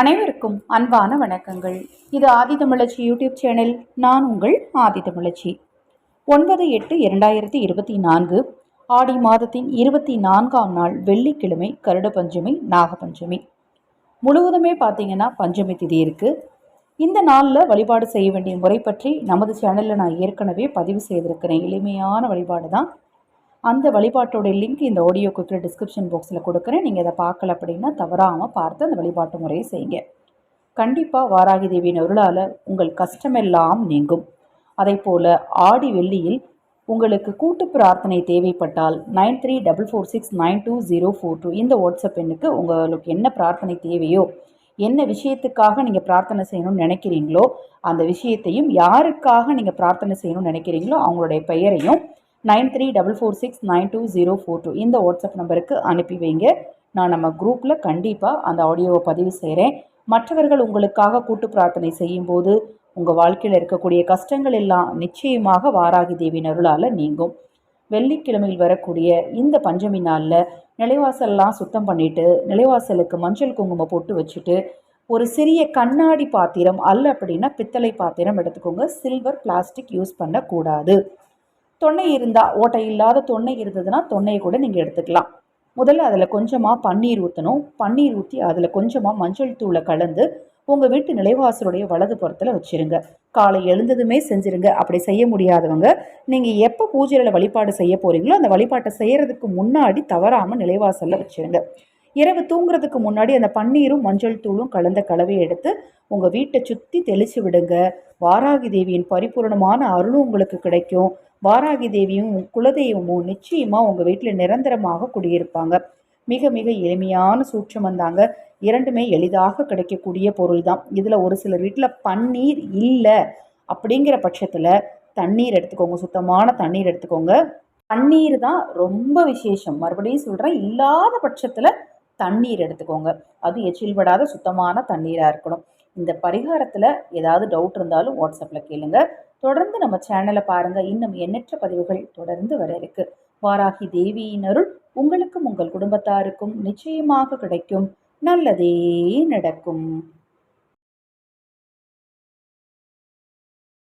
அனைவருக்கும் அன்பான வணக்கங்கள். இது ஆதிதமிழச்சி யூடியூப் சேனல் நான் உங்கள் ஆதிதமிழச்சி ஒன்பது எட்டு இரண்டாயிரத்தி இருபத்தி நான்கு ஆடி மாதத்தின் இருபத்தி நான்காம் நாள் வெள்ளிக்கிழமை கருட பஞ்சமி நாகபஞ்சமி முழுவதுமே பார்த்தீங்கன்னா பஞ்சமி திதி இருக்குது இந்த நாளில் வழிபாடு செய்ய வேண்டிய முறை பற்றி நமது சேனலில் நான் ஏற்கனவே பதிவு செய்திருக்கிறேன். எளிமையான வழிபாடு தான் அந்த வழிபாட்டோட லிங்க் இந்த ஆடியோ குக்கில் டிஸ்கிரிப்ஷன் பாக்ஸில் கொடுக்குறேன். நீங்கள் அதை பார்க்கல அப்படின்னா தவறாமல் பார்த்து அந்த வழிபாட்டு முறையை செய்யுங்க. கண்டிப்பாக வாராகி தேவியின் அருளால் உங்கள் கஷ்டமெல்லாம் நீங்கும். அதே போல் ஆடி வெள்ளியில் உங்களுக்கு கூட்டு பிரார்த்தனை தேவைப்பட்டால் nine three double four six nine two zero four two இந்த வாட்ஸ்அப் எண்ணுக்கு உங்களுக்கு என்ன பிரார்த்தனை தேவையோ என்ன விஷயத்துக்காக நீங்கள் பிரார்த்தனை செய்யணும்னு நினைக்கிறீங்களோ அந்த விஷயத்தையும் யாருக்காக நீங்கள் பிரார்த்தனை செய்யணும்னு நினைக்கிறீங்களோ அவங்களுடைய பெயரையும் nine three double four six nine two zero four two. இந்த வாட்ஸ்அப் நம்பருக்கு அனுப்பி வைங்க. நான் நம்ம குரூப்பில் கண்டிப்பாக அந்த ஆடியோவை பதிவு செய்கிறேன் மற்றவர்கள் உங்களுக்காக கூட்டு பிரார்த்தனை செய்யும்போது உங்கள் வாழ்க்கையில் இருக்கக்கூடிய கஷ்டங்கள் எல்லாம் நிச்சயமாக வாராகி தேவியின் அருளால் நீங்கும். வெள்ளிக்கிழமையில் வரக்கூடிய இந்த பஞ்சமி நாளில் நிலைவாசல்லாம் சுத்தம் பண்ணிவிட்டு நிலைவாசலுக்கு மஞ்சள் குங்குமம் போட்டு வச்சுட்டு ஒரு சிறிய கண்ணாடி பாத்திரம் அல்ல அப்படின்னா பித்தளை பாத்திரம் எடுத்துக்கோங்க. சில்வர் பிளாஸ்டிக் யூஸ் பண்ணக்கூடாது. தொன்னை இருந்தால் ஓட்டை இல்லாத தொன்னை இருந்ததுன்னா தொன்னையை கூட நீங்கள் எடுத்துக்கலாம். முதல்ல அதில் கொஞ்சமாக பன்னீர் ஊற்றணும் பன்னீர் ஊற்றி அதில் கொஞ்சமாக மஞ்சள் தூளை கலந்து உங்கள் வீட்டு நிலைவாசலுடைய வலது புறத்தில் வச்சுருங்க. காலை எழுந்ததுமே செஞ்சுருங்க. அப்படி செய்ய முடியாதவங்க நீங்கள் எப்போ பூஜையில் வழிபாடு செய்ய போகிறீங்களோ அந்த வழிபாட்டை செய்கிறதுக்கு முன்னாடி தவறாமல் நிலைவாசலில் வச்சுருங்க. இரவு தூங்குறதுக்கு முன்னாடி அந்த பன்னீரும் மஞ்சள் தூளும் கலந்த கலவையை எடுத்து உங்கள் வீட்டை சுற்றி தெளித்து விடுங்க. வாராகி தேவியின் பரிபூர்ணமான அருளும் உங்களுக்கு கிடைக்கும். வாராகி தேவியும் குலதெய்வமும் நிச்சயமாக உங்கள் வீட்டில் நிரந்தரமாக குடியிருப்பாங்க. மிக மிக எளிமையான சூற்றம் வந்தாங்க. இரண்டுமே எளிதாக கிடைக்கக்கூடிய பொருள் தான் இதில் ஒரு சிலர் வீட்டில் பன்னீர் இல்லை அப்படிங்கிற பட்சத்தில் தண்ணீர் எடுத்துக்கோங்க. சுத்தமான தண்ணீர் எடுத்துக்கோங்க. தண்ணீர் தான் ரொம்ப விசேஷம். மறுபடியும் சொல்கிறேன் இல்லாத பட்சத்தில் தண்ணீர் எடுத்துக்கோங்க. அது எச்சில் படாத சுத்தமான தண்ணீராக இருக்கணும். இந்த பரிகாரத்தில் ஏதாவது டவுட் இருந்தாலும் வாட்ஸ்அப்பில் கேளுங்கள் தொடர்ந்து நம்ம சேனலை பாருங்கள் இன்னும் எண்ணற்ற பதிவுகள் தொடர்ந்து வர இருக்கு. வாராகி தேவியின் அருள் உங்களுக்கும் உங்கள் குடும்பத்தாருக்கும் நிச்சயமாக கிடைக்கும். நல்லதே நடக்கும்.